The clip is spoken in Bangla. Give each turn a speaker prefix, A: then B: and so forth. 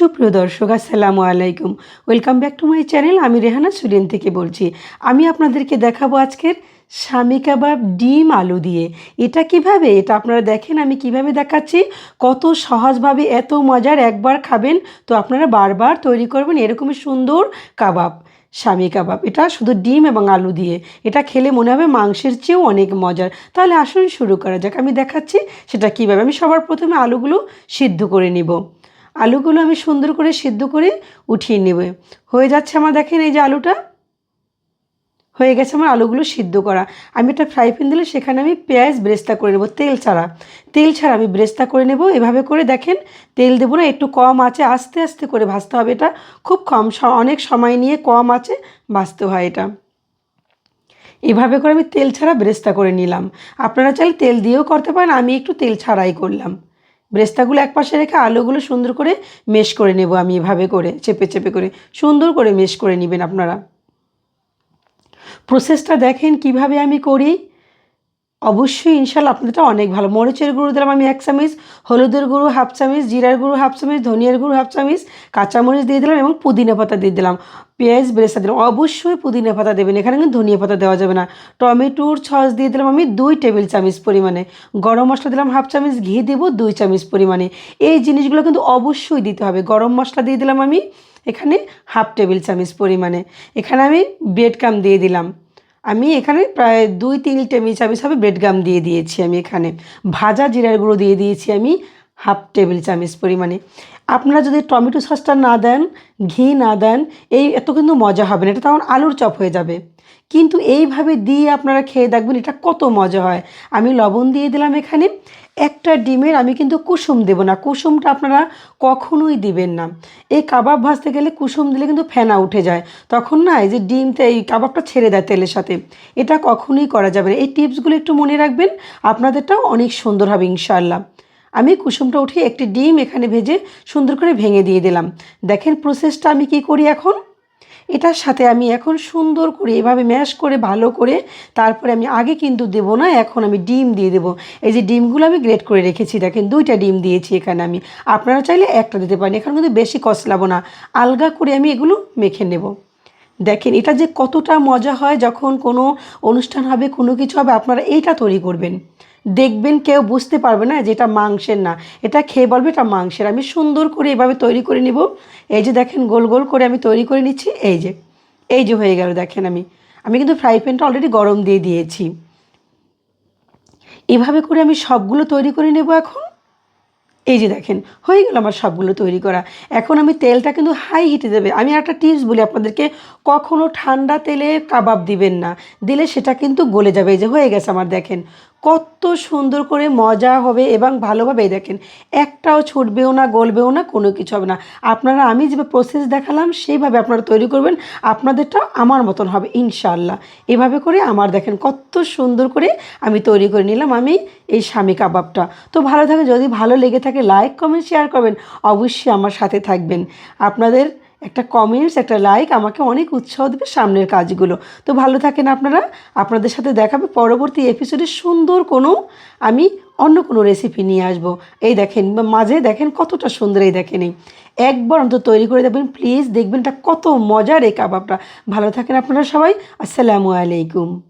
A: সুপ্রিয় দর্শক, আসসালামু আলাইকুম। Welcome back to my channel আমি রেহানা সুরেন থেকে বলছি। আমি আপনাদেরকে দেখাবো আজকের স্বামী কাবাব ডিম আলু দিয়ে। এটা কীভাবে? এটা আপনারা দেখেন, আমি কীভাবে দেখাচ্ছি। কত সহজভাবে, এত মজার একবার খাবেন, তো আপনারা বারবার তৈরি করবেন এরকমই সুন্দর কাবাব, স্বামী কাবাব। এটা শুধু ডিম এবং আলু দিয়ে। এটা খেলে মনে হবে মাংসের চেয়েও অনেক মজার। তাহলে আসুন শুরু করা যাক। আমি দেখাচ্ছি সেটা কীভাবে। আমি সবার প্রথমে আলুগুলো সিদ্ধ করে নিব। আলুগুলো আমি সুন্দর করে সিদ্ধ করে উঠিয়ে নেব। হয়ে যাচ্ছে আমার, দেখেন এই যে আলুটা? হয়ে গেছে আমার আলুগুলো সিদ্ধ করা। আমি একটা ফ্রাই প্যান দিলে সেখানে আমি পেঁয়াজ ব্রেস্তা করে নেব, তেল ছাড়া। তেল ছাড়া আমি ব্রেস্তা করে নেব, এভাবে করে দেখেন তেল দেবো না, একটু কম আছে, আস্তে আস্তে করে ভাজতে হবে এটা। খুব কম অনেক সময় নিয়ে কম আছে, ভাজতে হয় এটা। এভাবে করে আমি তেল ছাড়া ব্রেস্তা করে নিলাম। আপনারা চাইলে তেল দিয়েও করতে পারেন, আমি একটু তেল ছাড়াই করলাম। ব্রেস্তাগুলো এক পাশে রেখে আলুগুলো সুন্দর করে মেশ করে নেব আমি এভাবে করে, চেপে চেপে করে। সুন্দর করে মেশ করে নেবেন আপনারা। প্রসেসটা দেখেন কীভাবে আমি করি। অবশ্যই, ইনশাল্লাহ আপনাদেরটা অনেক ভালো। মরিচের গুঁড়ো দিলাম আমি এক চামিচ, হলুদের গুঁড়ো হাফ চামিচ, জিরার গুঁড়ো হাফ চামচ, ধনিয়ার গুঁড়ো হাফ চামিচ, কাঁচামরিচ দিয়ে দিলাম এবং পুদিনা পাতা দিয়ে দিলাম। পেঁয়াজ, বেরেস্তা দিলাম। অবশ্যই পুদিনা পাতা দেবেন, এখানে কিন্তু ধনিয়া পাতা দেওয়া যাবে না। টমেটোর সস দিয়ে দিলাম আমি দুই টেবিল চামচ পরিমাণে। গরম মশলা দিলাম হাফ চামচ, ঘি দেবো দুই চামচ পরিমাণে। এই জিনিসগুলো কিন্তু অবশ্যই দিতে হবে। গরম মশলা দিয়ে দিলাম আমি এখানে হাফ টেবিল চামচ পরিমাণে। এখানে আমি ব্রেড কাম দিয়ে দিলাম। আমি এখানে প্রায় দুই তিন টেবিল চামচ হবে ব্রেড গাম দিয়ে দিয়েছি আমি এখানে। ভাজা জিরার গুঁড়ো দিয়ে দিয়েছি আমি। হাফ টেবিল চামচ পরিমাণে। আপনারা যদি টমেটো সসটা না দেন, ঘি না দেন, এই এত কিন্তু মজা হবে না, এটা তখন আলুর চপ হয়ে যাবে। কিন্তু এইভাবে দিয়ে আপনারা খেয়ে দেখবেন এটা কত মজা হয়। আমি লবণ দিয়ে দিলাম এখানে। একটা ডিমের আমি কিন্তু কুসুম দেব না, কুসুমটা আপনারা কখনোই দিবেন না। এই কাবাব ভাজতে গেলে কুসুম দিলে কিন্তু ফেনা উঠে যায়। তখন না যে ডিমটা এই কাবাবটা ছেড়ে দেয় তেলের সাথে। এটা কখনোই করা যাবে না। এই টিপসগুলো একটু মনে রাখবেন, আপনাদেরটাও অনেক সুন্দর হবে ইনশাআল্লাহ। আমি কুসুমটা উঠিয়ে একটি ডিম এখানে ভেজে সুন্দর করে ভেঙে দিয়ে দিলাম। দেখেন প্রসেসটা আমি কি করি এখন? এটার সাথে আমি এখন সুন্দর করে এভাবে ম্যাশ করে ভালো করে তারপরে আমি আগে কিন্তু দেব না, এখন আমি ডিম দিয়ে দেবো। এই যে ডিমগুলো আমি গ্রেট করে রেখেছি, দেখেন দুইটা ডিম দিয়েছি এখানে আমি। আপনারা চাইলে একটা দিতে পারেন, এখানে কিন্তু বেশি কষলাবো না। আলগা করে আমি এগুলো মেখে নেব। দেখেন এটা যে কতটা মজা হয়, যখন কোনো অনুষ্ঠান হবে, কোনো কিছু হবে, আপনারা এইটা তৈরি করবেন। দেখবেন কেউ বুঝতে পারবে না যে এটা মাংসের না। এটা খেয়ে বলবে এটা মাংসের। আমি সুন্দর করে এভাবে তৈরি করে নিব। এই যে দেখেন, গোল গোল করে আমি তৈরি করে নিচ্ছি। এই যে এই যে হয়ে গেল দেখেন আমি। আমি কিন্তু ফ্রাই প্যানটা অলরেডি গরম দিয়ে দিয়েছি। এভাবে করে আমি সবগুলো তৈরি করে নেব এখন। এই যে দেখেন, হয়ে গেল আমার সবগুলো তৈরি করা। এখন আমি তেলটা কিন্তু হাই হিটে দেবে। আমি একটা টিপস বলি আপনাদেরকে, কখনো ঠান্ডা তেলে কাবাব দিবেন না। দিলে সেটা কিন্তু গলে যাবে। এই যে হয়ে গেছে আমার, দেখেন। কত সুন্দর করে মজা হবে এবং ভালোভাবে দেখেন, একটাও ছুটবেও না, গলবেও না, কোনো কিছু হবে না। আপনারা, আমি যে প্রসেস দেখালাম, সেইভাবে আপনারা তৈরি করবেন, আপনাদেরটা আমার মতন হবে ইনশাল্লাহ এভাবে করে আমার, দেখেন, কত সুন্দর করে আমি তৈরি করে নিলাম আমি এই স্বামী কাবাবটা। তো ভালো থাকে যদি ভালো লেগে থাকে লাইক কমেন্ট শেয়ার করবেন। অবশ্যই আমার সাথে থাকবেন। আপনাদের একটা কমেন্টস একটা লাইক আমাকে অনেক উৎসাহ দেবে সামনের কাজগুলো। তো ভালো থাকেন আপনারা। আপনাদের সাথে দেখাবে পরবর্তী এপিসোডে সুন্দর কোনো আমি অন্য কোনো রেসিপি নিয়ে আসব। এই দেখেন মাঝে দেখেন কতটা সুন্দর এই দেখেন এই। একবার অন্তত তৈরি করে দেবেন প্লিজ দেখবেন এটা কত মজার এই কাবাবটা। ভালো থাকেন আপনারা সবাই। আসসালামু আলাইকুম।